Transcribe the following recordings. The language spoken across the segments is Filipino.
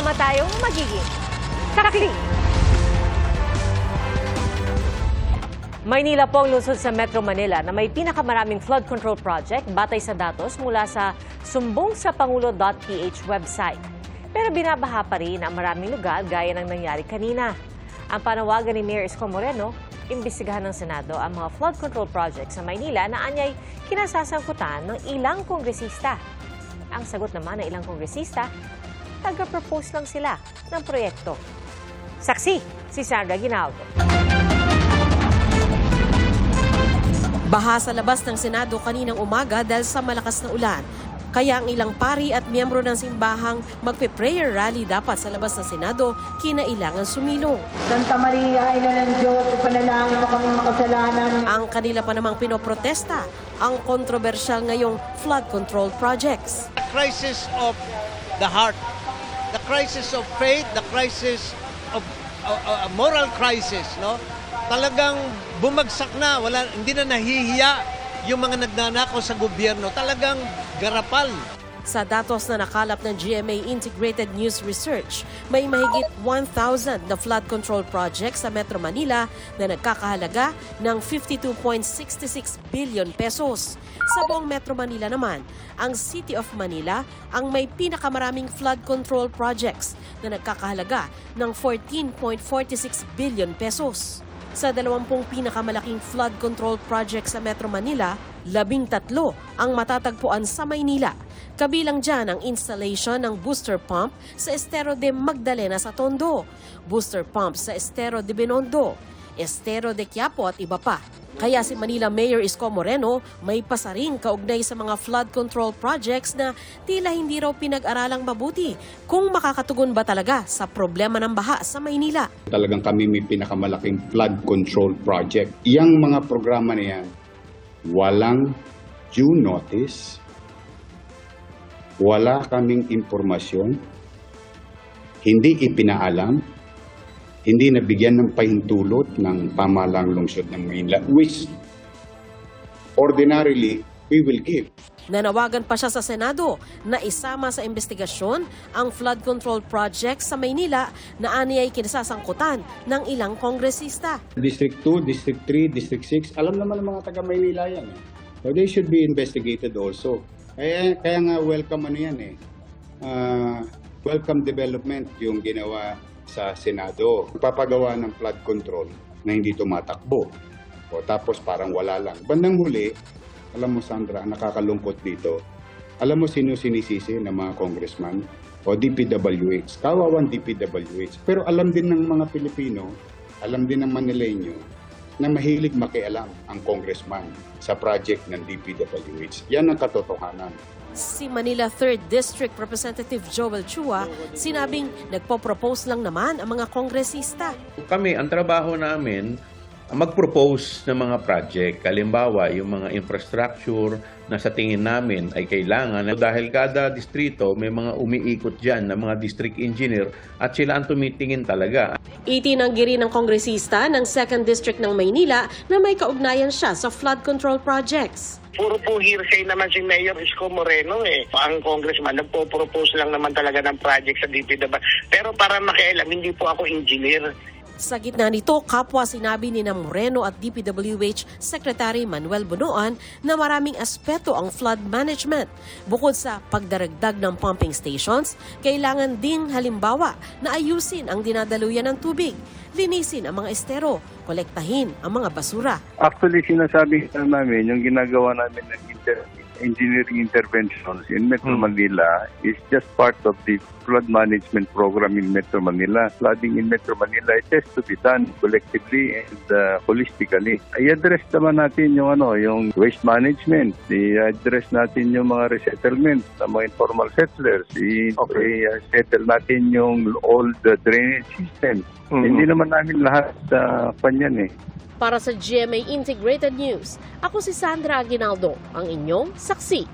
Sama-sama tayong magiging karakli. Maynila po ang lungsod sa Metro Manila na may pinakamaraming flood control project batay sa datos mula sa sumbongsapangulo.ph website. Pero binabaha pa rin ang maraming lugar gaya ng nangyari kanina. Ang panawagan ni Mayor Isko Moreno, imbestigahan ng Senado ang mga flood control project sa Maynila na anyay kinasasangkutan ng ilang kongresista. Ang sagot naman ng ilang kongresista, taga-propose lang sila ng proyekto. Saksi, si Sandra Ginaldo. Baha sa labas ng Senado kaninang umaga dahil sa malakas na ulan. Kaya ang ilang pari at miyembro ng simbahang magpe-prayer rally dapat sa labas ng Senado, kinailangan sumilong. Santa Maria, ina ng Diyos, ipanalangin mo kami makasalanan. Ang kanila pa namang pinoprotesta, ang kontrobersyal ngayong flood control projects. the crisis of the heart, the crisis of faith, the crisis of uh, uh, moral crisis, no? Talagang bumagsak na, wala hindi na nahihiya yung mga nagnanakaw sa gobyerno. Talagang garapal. Sa datos na nakalap ng GMA Integrated News Research, may mahigit 1,000 na flood control projects sa Metro Manila na nagkakahalaga ng 52.66 billion pesos. Sa buong Metro Manila naman, ang City of Manila ang may pinakamaraming flood control projects na nagkakahalaga ng 14.46 billion pesos. Sa dalawampung pinakamalaking flood control project sa Metro Manila, labing tatlo ang matatagpuan sa Maynila. Kabilang dyan ang installation ng booster pump sa Estero de Magdalena sa Tondo, booster pump sa Estero de Binondo, Estero de Quiapo at iba pa. Kaya si Manila Mayor Isko Moreno may pasaring kaugnay sa mga flood control projects na tila hindi raw pinag-aralang mabuti kung makakatugon ba talaga sa problema ng baha sa Maynila. talagang kami may pinakamalaking flood control project. Yang mga programa na yan, walang due notice, wala kaming impormasyon, hindi ipinaalam, hindi nabigyan ng pahintulot ng pamalang lungsod ng Maynila, which ordinarily we will give. Nanawagan pa siya sa Senado na isama sa investigasyon ang flood control project sa Maynila na ani ay kinasasangkutan ng ilang kongresista. District 2, District 3, District 6, alam naman ng mga taga Maynila yan. Eh. So they should be investigated also. Kaya, kaya nga welcome ano yan eh. Ah, welcome development yung ginawa sa Senado. Papagawa ng flood control na hindi tumatakbo. O tapos parang wala lang. Bandang huli, alam mo Sandra, nakakalungkot dito, alam mo sino sinisisi ng mga congressman? O DPWH. Kawawan DPWH. Pero alam din ng mga Pilipino, alam din ng Manileño, na mahilig makialam ang congressman sa project ng DPWH. Yan ang katotohanan. Si Manila 3rd District Representative Joel Chua sinabing nagpo-propose lang naman ang mga kongresista. Kami, ang trabaho namin, mag-propose ng mga project. Kalimbawa, yung mga infrastructure na sa tingin namin ay kailangan. Dahil kada distrito may mga umiikot dyan na mga district engineer at sila ang tumitingin talaga. Itinanggi rin ng kongresista ng 2nd District ng Maynila na may kaugnayan siya sa flood control projects. Puro po hearsay naman si Mayor Isko Moreno eh. Ang congressman, nagpo-propose lang naman talaga ng project sa DPW. Pero para makialam, hindi po ako engineer. Sa gitna nito, kapwa sinabi ni ng Moreno at DPWH Secretary Manuel Bunoan na maraming aspeto ang flood management. Bukod sa pagdaragdag ng pumping stations, kailangan ding halimbawa na ayusin ang dinadaluyan ng tubig, linisin ang mga estero, kolektahin ang mga basura. Actually, sinasabi namin, yung ginagawa namin ng inter- engineering interventions in Metro Manila is just part of the flood management program in Metro Manila. Flooding in Metro Manila, it has to be done collectively and uh, holistically. I-address naman natin yung ano, yung waste management. I-address natin yung mga resettlement ng mga informal settlers. I-settle natin yung all the drainage systems. Hindi naman namin lahat sa panyan eh. Para sa GMA Integrated News, ako si Sandra Aguinaldo, ang inyong saksi.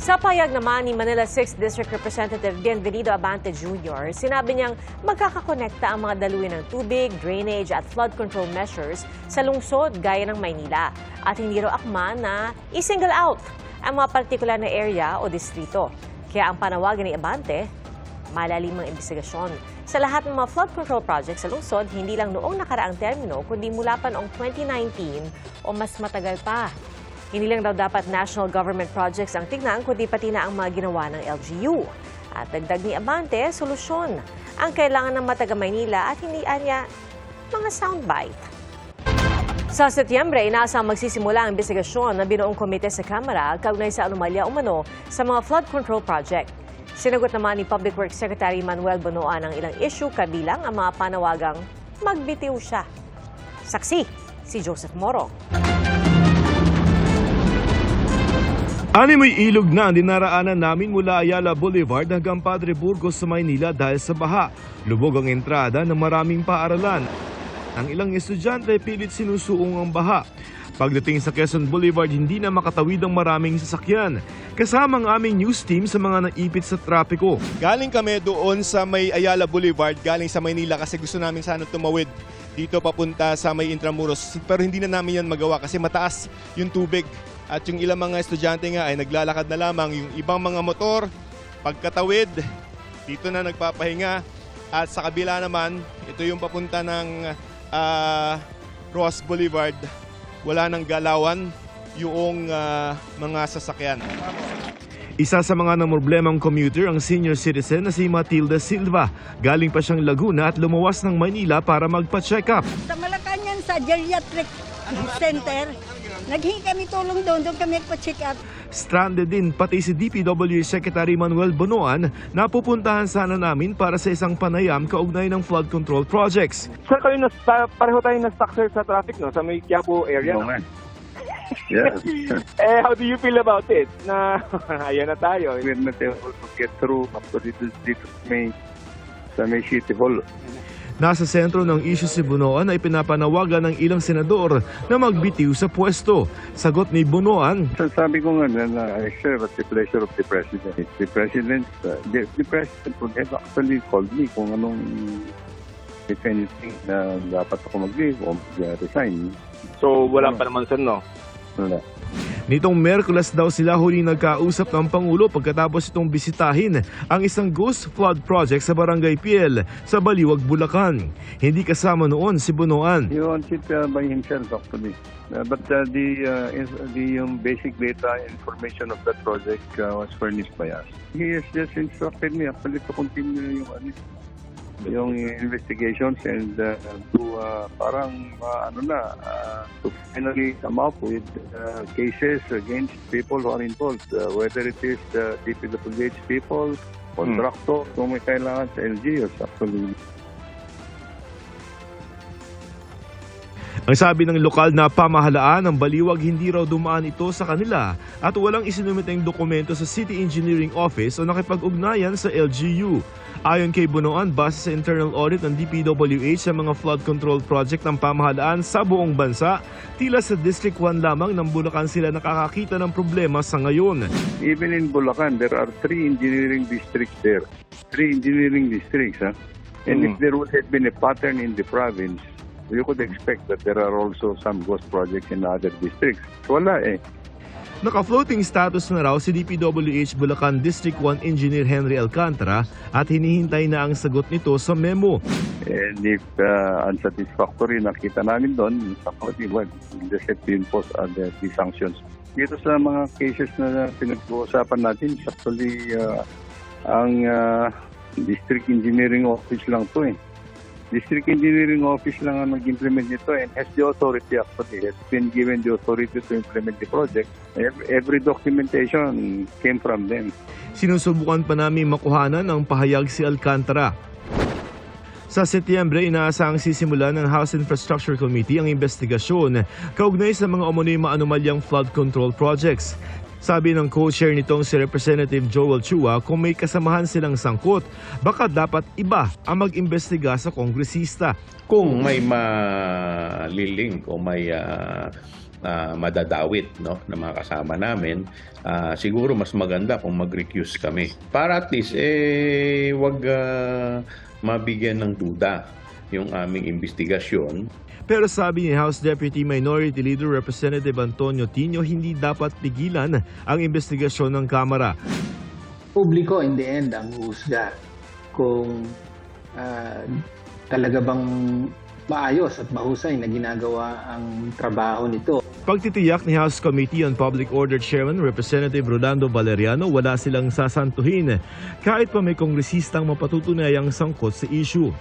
Sa payag naman ni Manila 6th District Representative Bienvenido Abante Jr., sinabi niyang magkakakonekta ang mga daluyan ng tubig, drainage at flood control measures sa lungsod gaya ng Maynila. At hindi raw akma na i-single out ang mga partikular na area o distrito. Kaya ang panawagan ni Abante, malalimang investigasyon sa lahat ng mga flood control projects sa lungsod, hindi lang noong nakaraang termino, kundi mula pa noong 2019 o mas matagal pa. Hindi lang daw dapat national government projects ang tignan, kundi pati na ang mga ginawa ng LGU. At dagdag ni Abante, solusyon ang kailangan ng Mataga Maynila at hindi anya mga soundbite. Sa Setyembre, inaasang magsisimula ang investigasyon ng binuong komite sa Kamara kaugnay sa anomalya umano sa mga flood control project. Sinagot naman ni Public Works Secretary Manuel Bonoan ang ilang issue kabilang ang mga panawagang magbitiw siya. Saksi, si Joseph Moro. Animoy ilog na dinaraanan namin mula Ayala Boulevard hanggang Padre Burgos sa Maynila dahil sa baha. Lubog ang entrada ng maraming paaralan. Ang ilang estudyante pilit sinusuong ang baha. Pagdating sa Quezon Boulevard, hindi na makatawid ang maraming sasakyan. Kasama ang aming news team sa mga naipit sa trapiko. Galing kami doon sa may Ayala Boulevard, galing sa Maynila kasi gusto namin sana tumawid dito papunta sa may Intramuros. Pero hindi na namin yan magawa kasi mataas yung tubig. At yung ilang mga estudyante nga ay naglalakad na lamang. Yung ibang mga motor, pagkatawid, dito na nagpapahinga. At sa kabila naman, ito yung papunta ng ah, Ross Boulevard. Wala nang galawan yung ah, mga sasakyan. Isa sa mga namoblemang commuter ang senior citizen na si Matilda Silva. Galing pa siyang Laguna at lumuwas ng Maynila para magpa-check up. Sa Malacanang sa geriatric center, naghingi kami tulong doon, doon kami nagpa-check up. Stranded din pati si DPW Secretary Manuel Bonoan na pupuntahan sana namin para sa isang panayam kaugnay ng flood control projects. Sir, kayo na, pareho tayo na-stuck sir sa traffic no? Sa may Quiapo area. No? nga. Yeah. Eh, how do you feel about it? Na ayan na tayo. We're not able to get through up to dito, may, sa may City Hall. Nasa sentro ng isyu si Bonoan ay pinapanawagan ng ilang senador na magbitiw sa pwesto. Sagot ni Bonoan, So, sabi ko nga na, I serve at the pleasure of the President. The President, uh, the, the President would have actually called me kung anong if anything na dapat ako mag-leave o mag-resign. So, wala pa naman sir, no? Wala. Nitong Merkulas daw sila huli nagkausap ng Pangulo pagkatapos itong bisitahin ang isang ghost flood project sa Barangay Piel sa Baliwag, Bulacan. Hindi kasama noon si Bonoan. He wants it uh, by himself actually. Uh, but uh, the, uh, is- the um, basic data information of that project uh, was furnished by us. He has just instructed me actually to continue yung ano, yung investigations and uh, to uh, parang uh, ano na uh, to finally come up with uh, cases against people who are involved uh, whether it is uh, DPWH people contractor kung may kailangan sa LGUs actually Ang sabi ng lokal na pamahalaan ng Baliwag hindi raw dumaan ito sa kanila at walang isinumiteng dokumento sa City Engineering Office o nakipag-ugnayan sa LGU. Ayon kay Bonoan, base sa internal audit ng DPWH sa mga flood control project ng pamahalaan sa buong bansa, tila sa District 1 lamang ng Bulacan sila nakakakita ng problema sa ngayon. Even in Bulacan, there are three engineering districts there. Three engineering districts, huh? And if there would have been a pattern in the province, you could expect that there are also some ghost projects in other districts. Wala eh. Naka-floating status na raw si DPWH Bulacan District 1 Engineer Henry Alcantara at hinihintay na ang sagot nito sa memo. And if uh, unsatisfactory nakita namin doon, we just have to impose other the sanctions. Dito sa mga cases na pinag-uusapan natin, actually, uh, ang uh, district engineering office lang to eh. District Engineering Office lang ang nag-implement nito and has the authority actually, has been given the authority to implement the project. Every, documentation came from them. Sinusubukan pa namin makuhanan ng pahayag si Alcantara. Sa Setyembre, inaasahang sisimula ng House Infrastructure Committee ang investigasyon kaugnay sa mga umunoy maanumalyang flood control projects. Sabi ng co-chair nitong si Representative Joel Chua kung may kasamahan silang sangkot, baka dapat iba ang mag-imbestiga sa kongresista. Kung may malilink o may ah, ah, madadawit no, na mga kasama namin, ah, siguro mas maganda kung mag-recuse kami. Para at least, eh, wag ah, mabigyan ng duda yung aming investigasyon Pero sabi ni House Deputy Minority Leader Representative Antonio Tino, hindi dapat pigilan ang investigasyon ng Kamara. Publiko in the end ang husga. kung ah, talaga bang maayos at mahusay na ginagawa ang trabaho nito. Pagtitiyak ni House Committee on Public Order Chairman Representative Rolando Valeriano wala silang sasantuhin kahit pa may kongresistang mapatutunayang sangkot sa issue.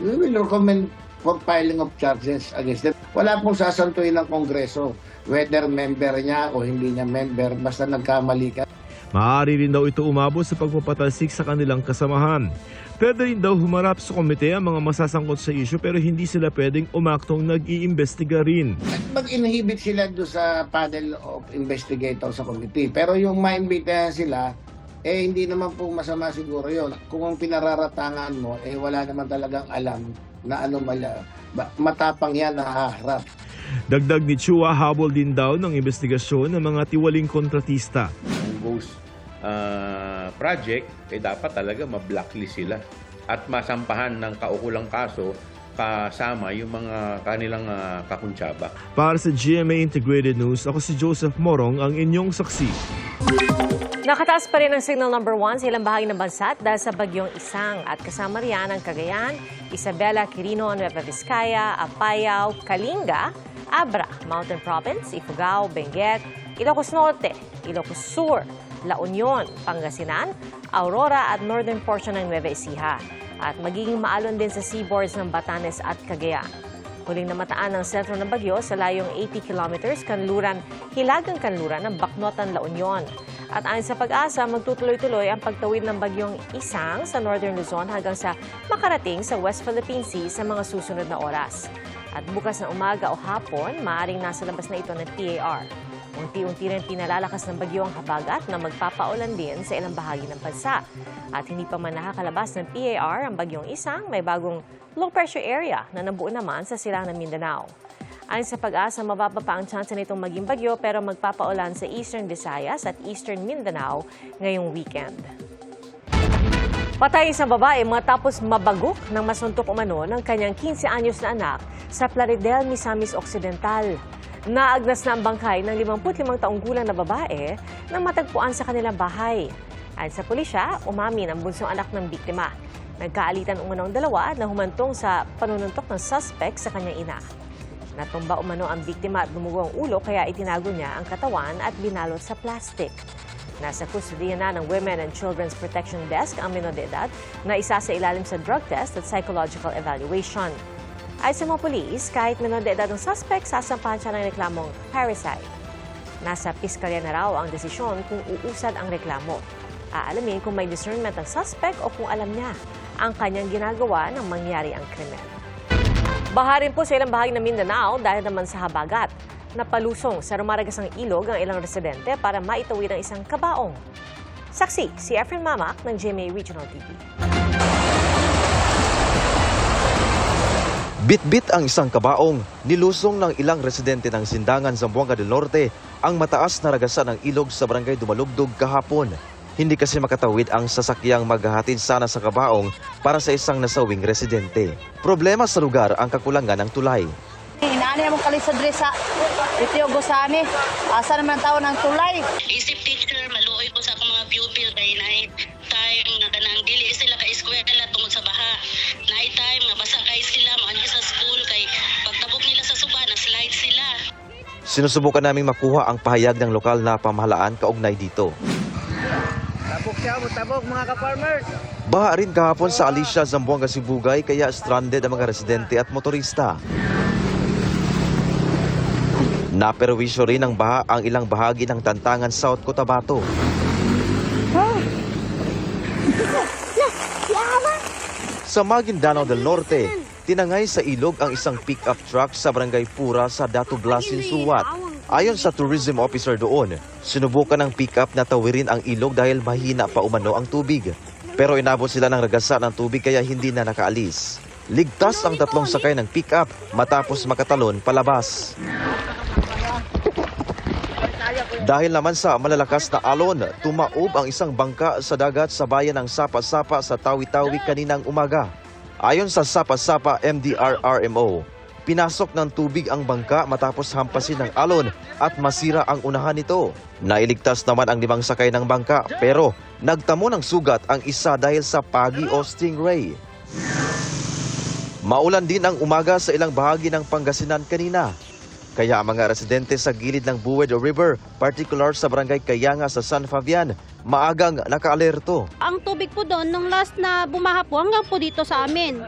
we will recommend for filing of charges against them. Wala pong sasantuin ng Kongreso, whether member niya o hindi niya member, basta nagkamali ka. Maaari rin daw ito umabot sa pagpapatalsik sa kanilang kasamahan. Pwede rin daw humarap sa komite ang mga masasangkot sa issue pero hindi sila pwedeng umaktong nag-iimbestiga rin. Mag-inhibit sila doon sa panel of investigator sa committee. Pero yung maimbitahan sila, eh hindi naman po masama siguro yon. Kung ang pinararatangan mo, eh wala naman talagang alam na ano mala, matapang yan na haharap. Dagdag ni Chua, habol din daw ng investigasyon ng mga tiwaling kontratista. Ang ghost ah, project, eh dapat talaga ma-blacklist sila at masampahan ng kaukulang kaso kasama yung mga kanilang ah, kakuntsaba. Para sa GMA Integrated News, ako si Joseph Morong, ang inyong saksi. Nakataas pa rin ang signal number 1 sa ilang bahagi ng bansa dahil sa bagyong Isang at kasama riyan ang Cagayan, Isabela, Quirino, Nueva Vizcaya, Apayao, Kalinga, Abra, Mountain Province, Ifugao, Benguet, Ilocos Norte, Ilocos Sur, La Union, Pangasinan, Aurora at northern portion ng Nueva Ecija. At magiging maalon din sa seaboards ng Batanes at Cagayan. Huling namataan ng sentro ng bagyo sa layong 80 kilometers kanluran, hilagang kanluran ng Baknotan, La Union. At ayon sa pag-asa, magtutuloy-tuloy ang pagtawid ng bagyong Isang sa Northern Luzon hanggang sa makarating sa West Philippine Sea sa mga susunod na oras. At bukas na umaga o hapon, maaaring nasa labas na ito ng PAR. Unti-unti rin pinalalakas ng bagyo ang habagat na magpapaulan din sa ilang bahagi ng bansa. At hindi pa man nakakalabas ng PAR ang bagyong Isang, may bagong low pressure area na nabuo naman sa silangan ng Mindanao. Ayon sa pag-asa, mababa pa ang tsansa nitong maging bagyo pero magpapaulan sa Eastern Visayas at Eastern Mindanao ngayong weekend. Patay isang babae matapos mabagok ng masuntok umano ng kanyang 15 anyos na anak sa Plaridel, Misamis Occidental. Naagnas na ang bangkay ng 55 taong gulang na babae nang matagpuan sa kanilang bahay. Ayon sa pulisya, umamin ang bunsong anak ng biktima. Nagkaalitan umano ang dalawa na humantong sa panununtok ng suspect sa kanyang ina. Natumba umano ang biktima at bumugo ang ulo kaya itinago niya ang katawan at binalot sa plastic. Nasa kustudiya na ng Women and Children's Protection Desk ang menor na isa sa ilalim sa drug test at psychological evaluation. Ay sa mga polis, kahit menor de edad ang suspect, sasampahan siya ng reklamong parricide. Nasa piskalya na raw ang desisyon kung uusad ang reklamo. Aalamin kung may discernment ang suspect o kung alam niya ang kanyang ginagawa nang mangyari ang krimen. Baha rin po sa ilang bahagi ng Mindanao dahil naman sa habagat. Napalusong sa rumaragasang ilog ang ilang residente para maitawid ang isang kabaong. Saksi, si Efren Mamak ng GMA Regional TV. Bitbit ang isang kabaong, nilusong ng ilang residente ng Sindangan, Zamboanga del Norte ang mataas na ragasan ng ilog sa barangay Dumalugdog kahapon. Hindi kasi makatawid ang sasakyang maghahatid sana sa kabaong para sa isang nasawing residente. Problema sa lugar ang kakulangan ng tulay. Inaani mo kali sa dresa. Ito yung gusani. Asa naman tao ng tulay. Isip teacher, maluoy ko sa akong mga pupil kay night time nga kanang dili sila ka eskwela tungod sa baha. Night time nga basa kay sila maanhi sa school kay pagtabok nila sa suba na slide sila. Sinusubukan naming makuha ang pahayag ng lokal na pamahalaan kaugnay dito. Tabok siya mo, tabok mga ka-farmers. Baha rin kahapon sa Alicia, Zamboanga, Sibugay kaya stranded ang mga residente at motorista. Naperwisyo rin ng baha ang ilang bahagi ng Tantangan South Cotabato. Sa Maguindanao del Norte, tinangay sa ilog ang isang pick-up truck sa barangay Pura sa Dato Blasin, Suwat. Ayon sa tourism officer doon, sinubukan ng pick-up na tawirin ang ilog dahil mahina pa umano ang tubig. Pero inabot sila ng ragasa ng tubig kaya hindi na nakaalis. Ligtas ang tatlong sakay ng pick-up matapos makatalon palabas. Dahil naman sa malalakas na alon, tumaob ang isang bangka sa dagat sa bayan ng Sapa-Sapa sa Tawi-Tawi kaninang umaga. Ayon sa Sapa-Sapa MDRRMO, pinasok ng tubig ang bangka matapos hampasin ng alon at masira ang unahan nito. Nailigtas naman ang limang sakay ng bangka pero nagtamo ng sugat ang isa dahil sa pagi o stingray. Maulan din ang umaga sa ilang bahagi ng Pangasinan kanina. Kaya ang mga residente sa gilid ng Buwed River, particular sa barangay Kayanga sa San Fabian, maagang nakaalerto. Ang tubig po doon, nung last na bumaha po, hanggang po dito sa amin.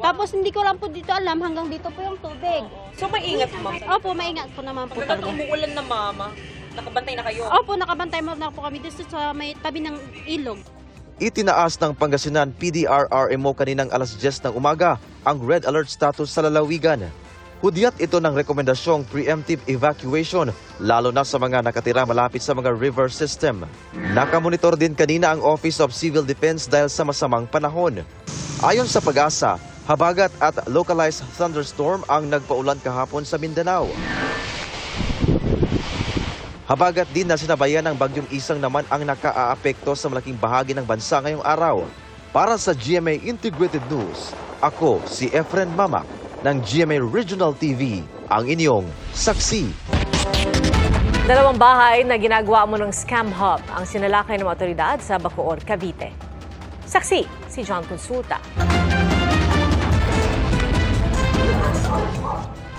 Tapos hindi ko lang po dito alam, hanggang dito po yung tubig. So maingat ma'am? Opo, maingat po naman po talaga. umuulan na mama, nakabantay na kayo. Opo, nakabantay mo na po kami dito sa may tabi ng ilog. Itinaas ng Pangasinan PDRRMO kaninang alas 10 ng umaga ang red alert status sa lalawigan. Hudyat ito ng rekomendasyong preemptive evacuation lalo na sa mga nakatira malapit sa mga river system. Nakamonitor din kanina ang Office of Civil Defense dahil sa masamang panahon. Ayon sa pag-asa, habagat at localized thunderstorm ang nagpaulan kahapon sa Mindanao. Habagat din na sinabayan ng bagyong isang naman ang nakaaapekto sa malaking bahagi ng bansa ngayong araw. Para sa GMA Integrated News, ako si Efren Mamak ng GMA Regional TV, ang inyong saksi. Dalawang bahay na ginagawa mo ng scam hub ang sinalakay ng otoridad sa Bacoor, Cavite. Saksi, si John Consulta.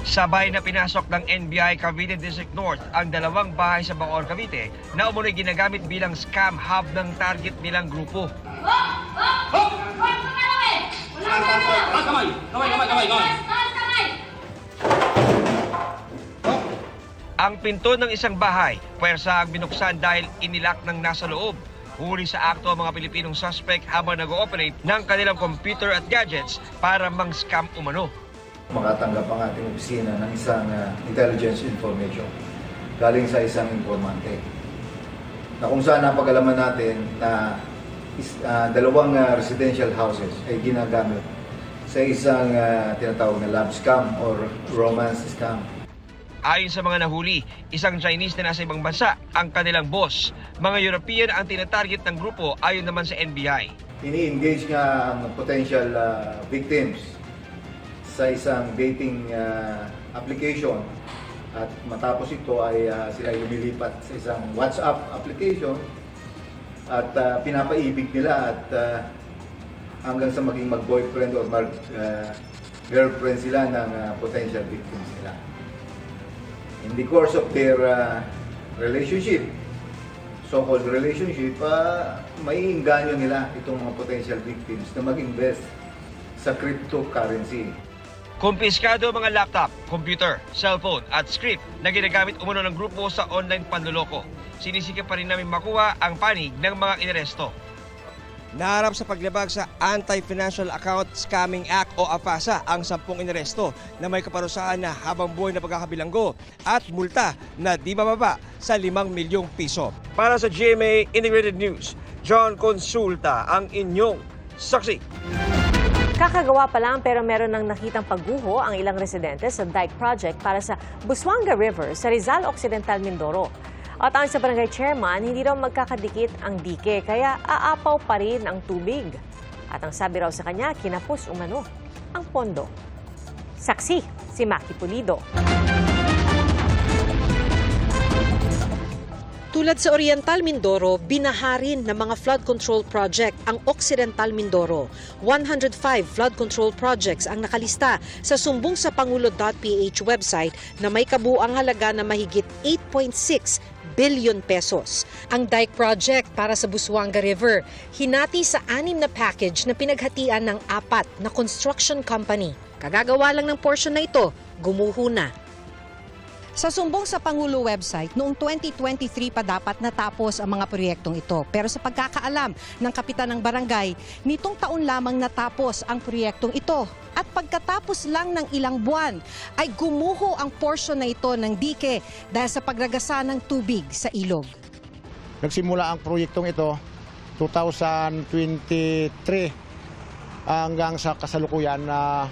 Sabay na pinasok ng NBI Cavite District North ang dalawang bahay sa Bacoor, Cavite na umunoy ginagamit bilang scam hub ng target nilang grupo. Ang pinto ng isang bahay, puwersa ang binuksan dahil inilak ng nasa loob. Huli sa akto ang mga Pilipinong suspect habang nag-ooperate ng kanilang computer at gadgets para mang-scam umano. Makatanggap ang ating opisina ng isang uh, intelligence information galing sa isang informante na kung saan napag-alaman natin na is, uh, dalawang uh, residential houses ay ginagamit sa isang uh, tinatawag na love scam or romance scam. Ayon sa mga nahuli, isang Chinese na nasa ibang bansa ang kanilang boss. Mga European ang tinatarget ng grupo ayon naman sa NBI. Ini-engage nga ang potential uh, victims sa isang dating uh, application at matapos ito ay uh, sila lumilipat sa isang WhatsApp application at uh, pinapaibig nila at uh, hanggang sa maging mag-boyfriend or mag, uh, girlfriend sila ng uh, potential victims nila. In the course of their uh, relationship, so-called relationship, uh, may inganyo nila itong mga potential victims na mag-invest sa cryptocurrency. Kumpiskado ang mga laptop, computer, cellphone at script na ginagamit umuno ng grupo sa online panloloko. Sinisikap pa rin namin makuha ang panig ng mga inaresto. Naharap sa paglabag sa Anti-Financial Account Scamming Act o AFASA ang sampung inaresto na may kaparusahan na habang buhay na pagkakabilanggo at multa na di bababa sa 5 milyong piso. Para sa GMA Integrated News, John Consulta ang inyong saksi. Kakagawa pa lang pero meron nang nakitang pagguho ang ilang residente sa dike project para sa Busuanga River sa Rizal Occidental, Mindoro. At ang sa barangay chairman, hindi raw magkakadikit ang dike kaya aapaw pa rin ang tubig. At ang sabi raw sa kanya, kinapos umano ang pondo. Saksi, si Maki Pulido. Tulad sa Oriental Mindoro, binaharin ng mga flood control project ang Occidental Mindoro. 105 flood control projects ang nakalista sa sumbong sa pangulo.ph website na may kabuang halaga na mahigit 8.6 billion pesos. Ang dike project para sa Busuanga River, hinati sa anim na package na pinaghatian ng apat na construction company. Kagagawa lang ng portion na ito, gumuho na. Sa sumbong sa Pangulo website, noong 2023 pa dapat natapos ang mga proyektong ito. Pero sa pagkakaalam ng kapitan ng barangay, nitong taon lamang natapos ang proyektong ito. At pagkatapos lang ng ilang buwan, ay gumuho ang portion na ito ng dike dahil sa pagragasa ng tubig sa ilog. Nagsimula ang proyektong ito 2023 hanggang sa kasalukuyan na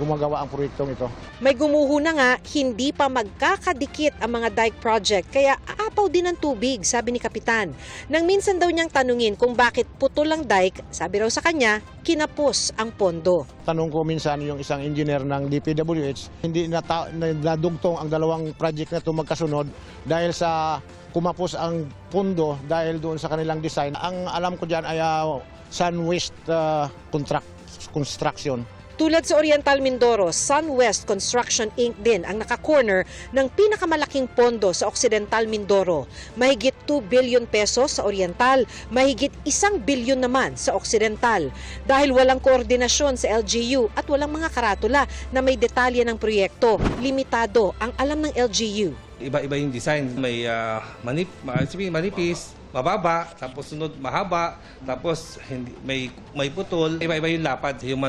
gumagawa ang proyektong ito. May gumuho na nga, hindi pa magkakadikit ang mga dike project kaya aapaw din ng tubig, sabi ni Kapitan. Nang minsan daw niyang tanungin kung bakit putol ang dike, sabi raw sa kanya, kinapos ang pondo. Tanong ko minsan yung isang engineer ng DPWH, hindi nata- nadugtong ang dalawang project na ito magkasunod dahil sa kumapos ang pundo dahil doon sa kanilang design. Ang alam ko dyan ay uh, Sunwest uh, contract, Construction. Tulad sa Oriental Mindoro, SunWest Construction Inc. din ang naka-corner ng pinakamalaking pondo sa Occidental Mindoro. Mahigit 2 billion pesos sa Oriental, mahigit 1 billion naman sa Occidental. Dahil walang koordinasyon sa LGU at walang mga karatula na may detalye ng proyekto, limitado ang alam ng LGU. Iba-iba yung design. May ah, manip, manipis, mababa, tapos sunod mahaba, tapos hindi, may may putol. Iba-iba yung lapad, yung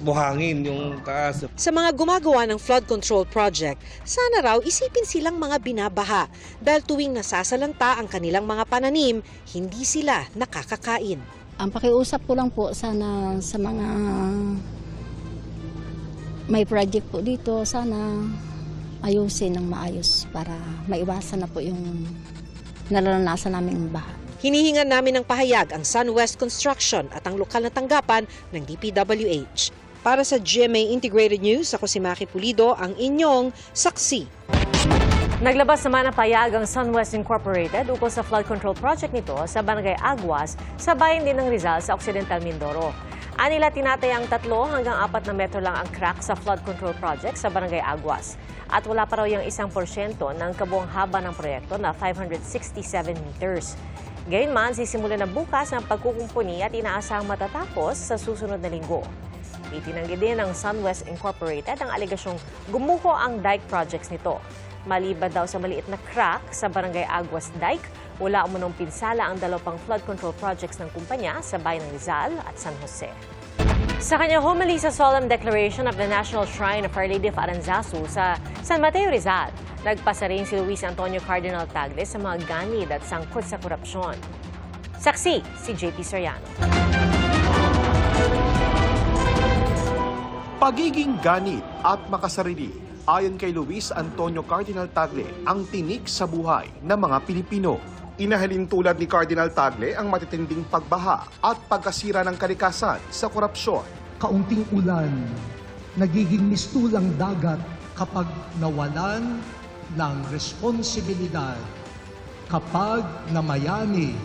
buhangin, yung taas. Sa mga gumagawa ng flood control project, sana raw isipin silang mga binabaha dahil tuwing nasasalanta ang kanilang mga pananim, hindi sila nakakakain. Ang pakiusap ko lang po sana sa mga may project po dito, sana ayusin ng maayos para maiwasan na po yung nararanasan naming baha. Hinihingan namin ng pahayag ang SunWest Construction at ang lokal na tanggapan ng DPWH. Para sa GMA Integrated News, ako si Maki Pulido, ang inyong saksi. Naglabas naman ng payag ang SunWest Incorporated ukol sa flood control project nito sa Barangay Aguas sa bayan din ng Rizal sa Occidental Mindoro. Anila tinatayang tatlo hanggang apat na metro lang ang crack sa flood control project sa Barangay Aguas. At wala pa raw yung isang porsyento ng kabuang haba ng proyekto na 567 meters. Gayunman, sisimula na bukas ang pagkukumpuni at inaasahang matatapos sa susunod na linggo. Itinanggi din ng SunWest Incorporated ang alegasyong gumuho ang dike projects nito. Maliban daw sa maliit na crack sa Barangay Aguas Dike, wala umunong pinsala ang dalawang flood control projects ng kumpanya sa bayan ng Rizal at San Jose. Sa kanyang homily sa Solemn Declaration of the National Shrine of Our Lady of Aranzazu sa San Mateo Rizal, nagpasa rin si Luis Antonio Cardinal Tagle sa mga ganid at sangkot sa korupsyon. Saksi si JP Soriano. Pagiging ganit at makasarili, ayon kay Luis Antonio Cardinal Tagle, ang tinik sa buhay ng mga Pilipino. Inahalin tulad ni Cardinal Tagle ang matitinding pagbaha at pagkasira ng kalikasan sa korupsyon. Kaunting ulan, nagiging mistulang dagat kapag nawalan ng responsibilidad, kapag namayani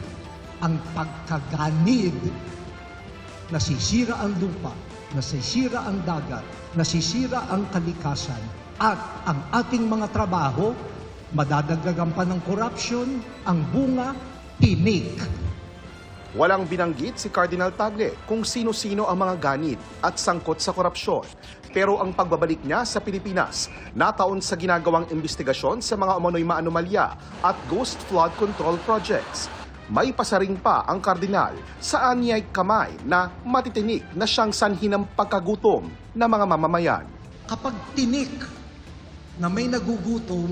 ang pagkaganid, nasisira ang lupa, nasisira ang dagat, nasisira ang kalikasan, at ang ating mga trabaho, madadagdagan pa ng corruption, ang bunga, tinik. Walang binanggit si Cardinal Tagle kung sino-sino ang mga ganit at sangkot sa korupsyon. Pero ang pagbabalik niya sa Pilipinas, nataon sa ginagawang investigasyon sa mga umano'y maanomalya at ghost flood control projects. May pasaring pa ang kardinal sa anyay kamay na matitinik na siyang sanhi ng pagkagutom ng mga mamamayan. Kapag tinik na may nagugutom,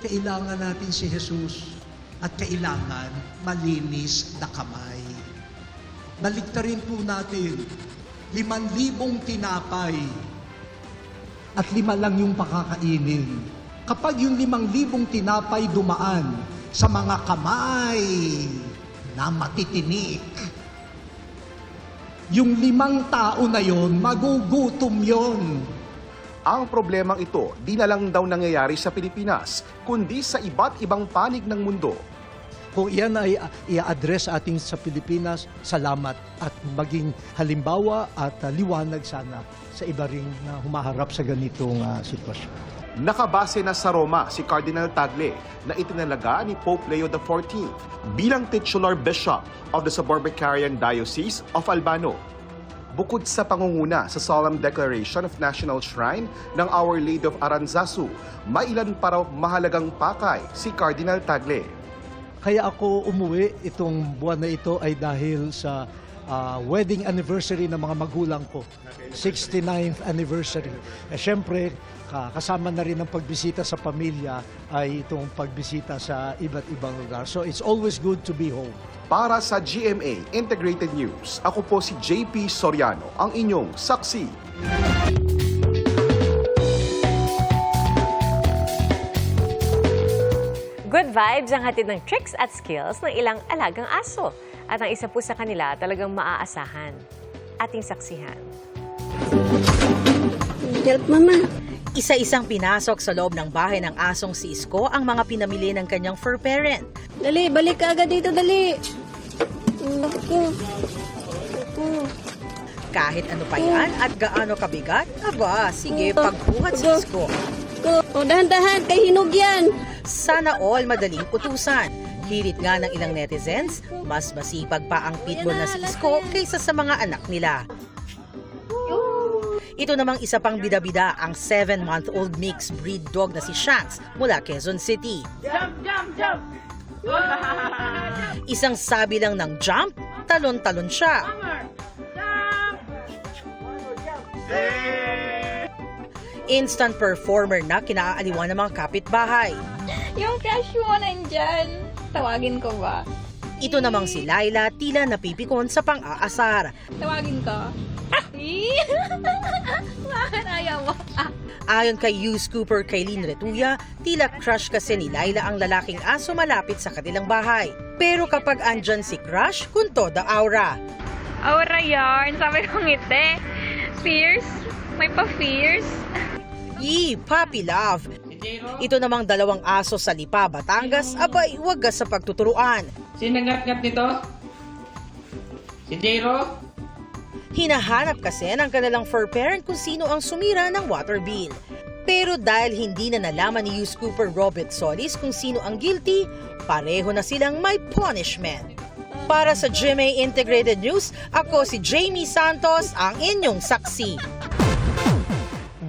kailangan natin si Jesus at kailangan malinis na kamay. Baliktarin po natin, liman libong tinapay at lima lang yung pakakainin. Kapag yung limang libong tinapay dumaan sa mga kamay na matitinik, yung limang tao na yon, magugutom yon. Ang problemang ito di na lang daw nangyayari sa Pilipinas, kundi sa iba't ibang panig ng mundo. Kung iyan ay i-address ating sa Pilipinas, salamat at maging halimbawa at uh, liwanag sana sa iba ring na humaharap sa ganitong uh, sitwasyon. Nakabase na sa Roma si Cardinal Tagle na itinalaga ni Pope Leo XIV bilang titular bishop of the Suburbicarian Diocese of Albano. Bukod sa pangunguna sa Solemn Declaration of National Shrine ng Our Lady of Aranzazu, may ilan pa raw mahalagang pakay si Cardinal Tagle. Kaya ako umuwi itong buwan na ito ay dahil sa uh, wedding anniversary ng mga magulang ko. 69th anniversary. Eh, Siyempre, kasama na rin ang pagbisita sa pamilya ay itong pagbisita sa iba't ibang lugar. So it's always good to be home. Para sa GMA Integrated News, ako po si JP Soriano, ang inyong saksi. Good vibes ang hatid ng tricks at skills ng ilang alagang aso. At ang isa po sa kanila talagang maaasahan. Ating saksihan. Help, Mama. Isa-isang pinasok sa loob ng bahay ng asong si Isko ang mga pinamili ng kanyang fur parent. Dali, balik ka agad dito, dali. Kahit ano pa yan at gaano kabigat, aba, sige, pagbuhat si Isko. O, dahan-dahan, kay hinog yan. Sana all madaling utusan. Hirit nga ng ilang netizens, mas masipag pa ang pitbull na si Isko kaysa sa mga anak nila. Ito namang isa pang bida-bida ang 7-month-old mixed breed dog na si Shanks mula Quezon City. Jump, jump, jump! Isang sabi lang ng jump, talon-talon siya. Instant performer na kinaaaliwan ng mga kapitbahay. Yung crush mo nandyan. Tawagin ko ba? Ito namang si Laila tila napipikon sa pang-aasar. Tawagin ko. Bakit ayaw mo? Ayon kay Hughes Cooper Kaylin Retuya, tila crush kasi ni Laila ang lalaking aso malapit sa kanilang bahay. Pero kapag andyan si crush, kunto the aura. Aura yarn. Sabi ko ngiti. Fierce? May pa-fierce? Yee, puppy love. Ito namang dalawang aso sa Lipa, Batangas, abay, wagas sa pagtuturuan. Sino ngat-ngat nito? Si Jero? Hinahanap kasi ng kanilang fur parent kung sino ang sumira ng water bill. Pero dahil hindi na nalaman ni Hughes Cooper Robert Solis kung sino ang guilty, pareho na silang may punishment. Para sa GMA Integrated News, ako si Jamie Santos, ang inyong saksi.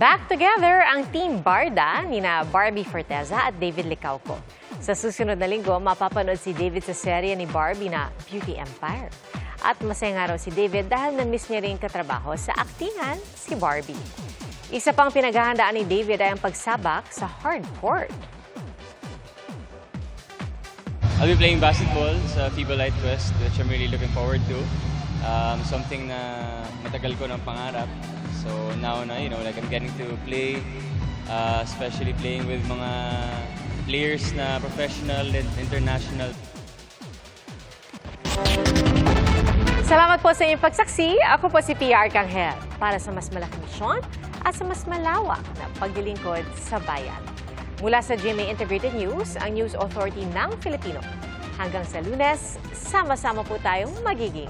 Back together ang Team Barda nina Barbie Forteza at David Licauco. Sa susunod na linggo, mapapanood si David sa serye ni Barbie na Beauty Empire. At masaya nga raw si David dahil na-miss niya rin katrabaho sa aktingan si Barbie. Isa pang pinaghahandaan ni David ay ang pagsabak sa hardcourt. I'll be playing basketball sa FIBA Light Quest, which I'm really looking forward to. Um, something na matagal ko ng pangarap. So now na, you know, like I'm getting to play, uh, especially playing with mga players na professional and international. Salamat po sa inyong pagsaksi. Ako po si PR Kanghel para sa mas malaking misyon at sa mas malawak na paglilingkod sa bayan. Mula sa GMA Integrated News, ang News Authority ng Filipino. Hanggang sa lunes, sama-sama po tayong magiging